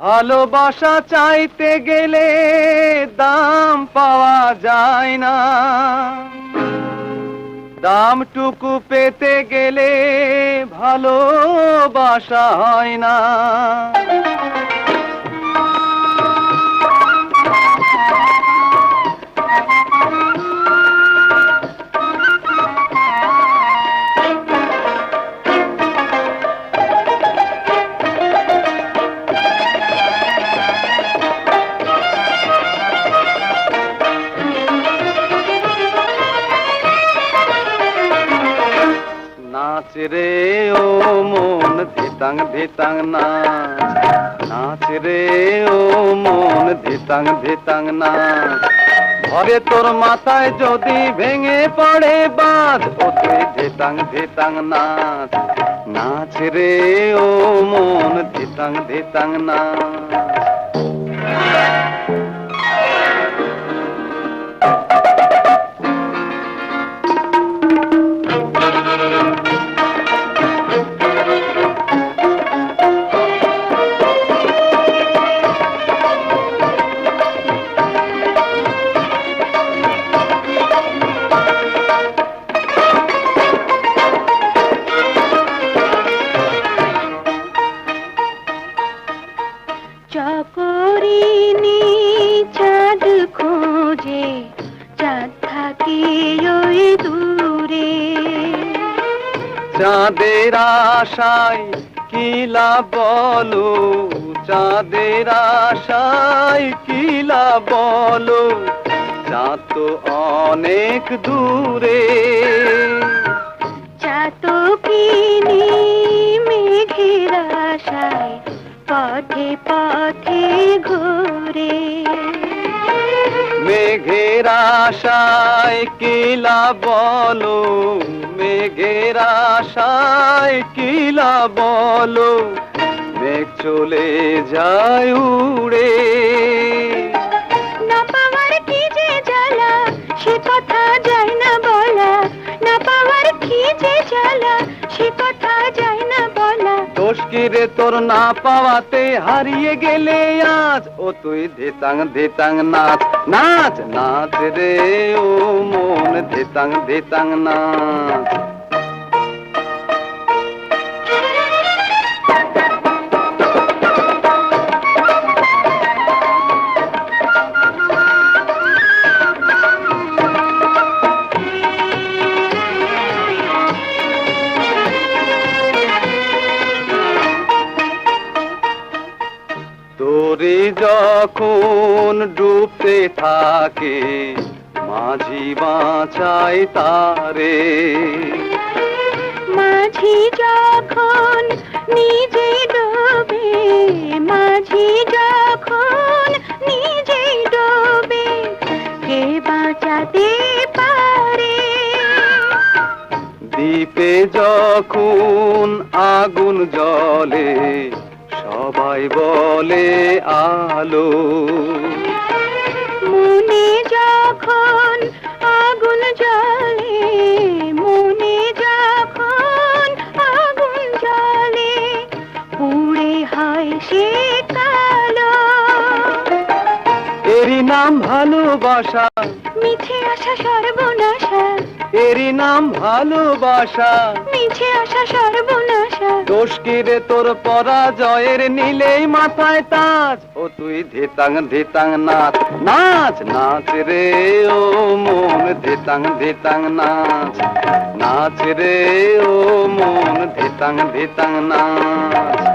ভালোবাসা চাইতে গেলে দাম পাওয়া যায় না। দামটুকু পেতে গেলে ভালোবাসা হয় না। রে, ও মন ধিতাং ধিতাং নাচ। নাচ রে, ও মন ধিতাং ধিতাং নাচ। ঘরে তোর মাথায় যদি ভেঙে পড়ে বাঁধ ও ধিতাং ধিতাং নাচ। নাচ রে, ও মন ধিতাং ধিতাং নাচ। চকরিনি চাঁদ খোঁজে চাঁদ থাকে ওই দূরে। চাঁদের আশায় কিলা বলো? চাঁদের আশায় কিলা বলো? চাঁদ তো অনেক দূরে। চাতকিনি মেঘের পথে পথে ঘোরে। মেঘের আশায় কিলা বলো মেঘের আশায় কিলা বলো মেঘ চলে যায় উড়ে। না পাওয়ার কি যে জ্বালা সে কথা দোষ রে তোর না পাওয়াতে হারিয়ে গেলে আজ? ও তুই ধেতাং ধেতাং নাচ নাচ নাচ রে, ও মন ধেতাং ধেতাং নাচ। যখন ডুবতে থাকে মাঝি বাঁচাই তারে। মাঝি যখন নিজে ডোবে মাঝি যখন নিজে ডোবে কে বাঁচাতে পারে? দ্বীপে যখন আগুন জ্বলে সবাই বলে আলো। মনে যখন আগুন জ্বলে মনে যখন আগুন জ্বলে পুড়ে হয় সে কালো। এরই নাম ভালোবাসা। মিছে আসা সর্বনাশা। এরই নাম ভালোবাসা। মিছে আসা সর্বনাশা। দোষ কি রে তোর পরাজয়ের নিলেই মাথায় তাজ। ও তুই ধিতাং ধিতাং নাচ নাচ নাচ রে, ও মন ধিতাং ধিতাং নাচ। নাচ রে, ও মন ধিতাং ধিতাং নাচ।